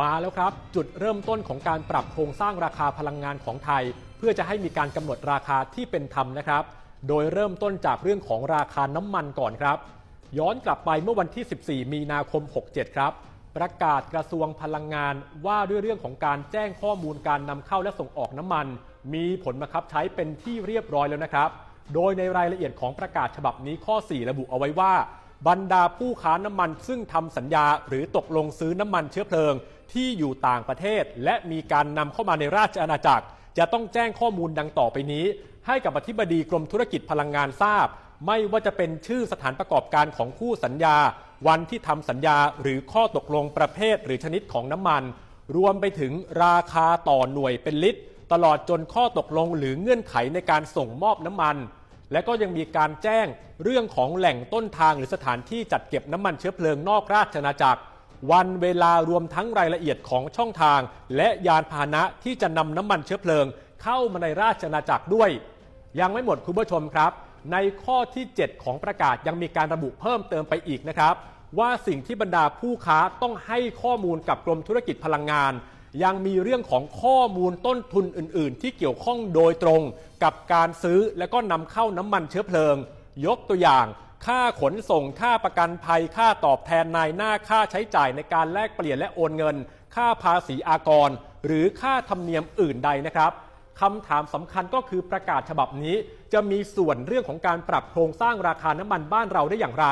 มาแล้วครับ จุดเริ่มต้นของการปรับโครงสร้างราคาพลังงานของไทย เพื่อจะให้มีการกำหนดราคาที่เป็นธรรมนะครับ โดยเริ่มต้นจากเรื่องของราคาน้ำมันก่อนครับ ย้อนกลับไปเมื่อวันที่ 14 มีนาคม 67 ครับ ประกาศกระทรวงพลังงานว่าด้วยเรื่องของการแจ้งข้อมูลการนำเข้าและส่งออกน้ำมัน มีผลบังคับใช้เป็นที่เรียบร้อยแล้วนะครับ โดยในรายละเอียดของประกาศฉบับนี้ข้อ 4 ระบุเอาไว้ว่า บรรดาผู้ค้าน้ำมันซึ่งทำสัญญา หรือตกลงซื้อน้ำมันเชื้อเพลิง ที่อยู่ต่างประเทศ และมีการนำเข้ามาในราชอาณาจักร จะต้องแจ้งข้อมูลดังต่อไปนี้ ให้กับอธิบดีกรมธุรกิจพลังงานทราบ ไม่ว่าจะเป็นชื่อสถานประกอบการของคู่สัญญา วันที่ทำสัญญาหรือข้อตกลงประเภทหรือชนิดของน้ำมัน รวมไปถึงราคาต่อหน่วยเป็นลิตร ตลอดจนข้อตกลงหรือเงื่อนไขในการส่งมอบน้ำมันและก็ยังมีการแจ้งเรื่องของแหล่งต้นทางหรือสถานที่จัดเก็บน้ำมันเชื้อเพลิงนอกราชอาณาจักร วันเวลารวมทั้งรายละเอียดของช่องทาง และยานพาหนะที่จะนำน้ำมันเชื้อเพลิง เข้ามาในราชอาณาจักรด้วย ยังไม่หมดคุณผู้ชมครับ ในข้อที่ 7 ของประกาศยังมีการระบุเพิ่มเติมไปอีกนะครับ ว่าสิ่งที่บรรดาผู้ค้าต้องให้ข้อมูลกับกรมธุรกิจพลังงาน ยังมีเรื่องของข้อมูลต้นทุนอื่น ๆ ที่เกี่ยวข้องโดยตรงกับการซื้อและก็นำเข้าน้ำมันเชื้อเพลิง ยกตัวอย่าง ค่าขนส่ง ค่าประกันภัย ค่าตอบแทนนายหน้า ค่าใช้จ่ายในการแลกเปลี่ยนและโอนเงิน ค่าภาษีอากร หรือค่าธรรมเนียมอื่นใดนะครับคำถามสำคัญก็คือประกาศฉบับนี้ จะมีส่วนเรื่องของการปรับโครงสร้างราคาน้ำมันบ้านเราได้อย่างไร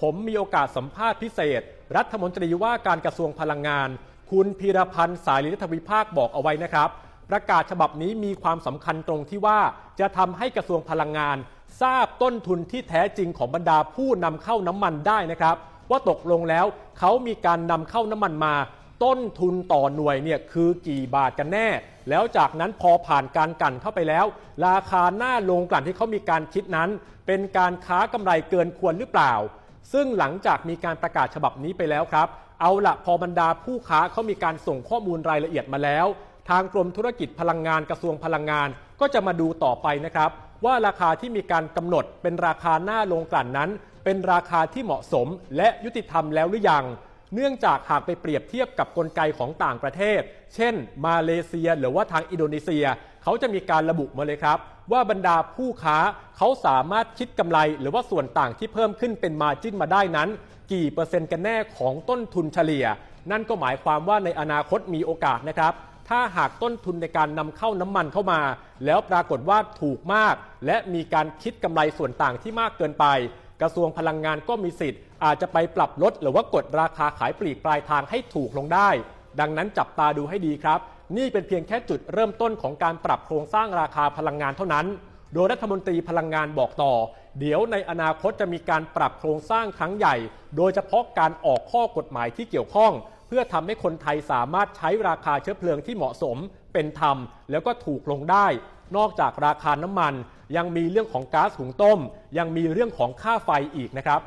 ผมมีโอกาสสัมภาษณ์พิเศษ รัฐมนตรีว่าการกระทรวงพลังงาน คุณพีรพันธ์สายลิทวิภาคบอกเอาไว้นะครับ ประกาศฉบับนี้มีความสำคัญตรงที่ว่าจะทำให้กระทรวงพลังงาน ทราบต้นทุนที่แท้จริงของบรรดาผู้นำเข้าน้ำมันได้นะครับ ว่าตกลงแล้วเขามีการนำเข้าน้ำมันมา ต้นทุนต่อหน่วยเนี่ยคือกี่บาทกันแน่ แล้วจากนั้นพอผ่านการกลั่นเข้าไปแล้ว ราคาหน้าโรงกลั่นที่เขามีการคิดนั้น เป็นการค้ากำไรเกินควรหรือเปล่า ซึ่งหลังจากมีการประกาศฉบับนี้ไปแล้วครับเอาละพอบรรดาผู้ค้าเขามีการส่งข้อมูลรายละเอียดมาแล้ว ทางกรมธุรกิจพลังงานกระทรวงพลังงาน ก็จะมาดูต่อไปนะครับ ว่าราคาที่มีการกำหนดเป็นราคาหน้าโรงกลั่นนั้น เป็นราคาที่เหมาะสมและยุติธรรมแล้วหรือยัง เนื่องจากหากไปเปรียบเทียบกับกลไกของต่างประเทศ เช่น มาเลเซียหรือว่าทางอินโดนีเซีย เขาจะมีการระบุมาเลยครับ ว่าบรรดาผู้ค้าเขาสามารถคิดกำไร หรือว่าส่วนต่างที่เพิ่มขึ้นเป็นมาจิ้นมาได้นั้น กี่เปอร์เซ็นต์กันแน่ของต้นทุนเฉลี่ย นั่นก็หมายความว่าในอนาคตมีโอกาสนะครับ ถ้าหากต้นทุนในการนำเข้าน้ำมันเข้ามา แล้วปรากฏว่าถูกมาก และมีการคิดกำไรส่วนต่างที่มากเกินไป กระทรวงพลังงานก็มีสิทธิ์ อาจจะไปปรับลดหรือว่ากดราคาขายปลีกปลายทางให้ถูกลงได้ ดังนั้นจับตาดูให้ดีครับ นี่เป็นเพียงแค่จุดเริ่มต้นของการปรับโครงสร้างราคาพลังงานเท่านั้น โดยรัฐมนตรีพลังงานบอกต่อ เดี๋ยวในอนาคตจะมีการปรับโครงสร้างครั้งใหญ่ โดยเฉพาะการออกข้อกฎหมายที่เกี่ยวข้อง เพื่อทำให้คนไทยสามารถใช้ราคาเชื้อเพลิงที่เหมาะสมเป็นธรรม แล้วก็ถูกลงได้ นอกจากราคาน้ำมัน ยังมีเรื่องของก๊าซหุงต้ม ยังมีเรื่องของค่าไฟอีกนะครับ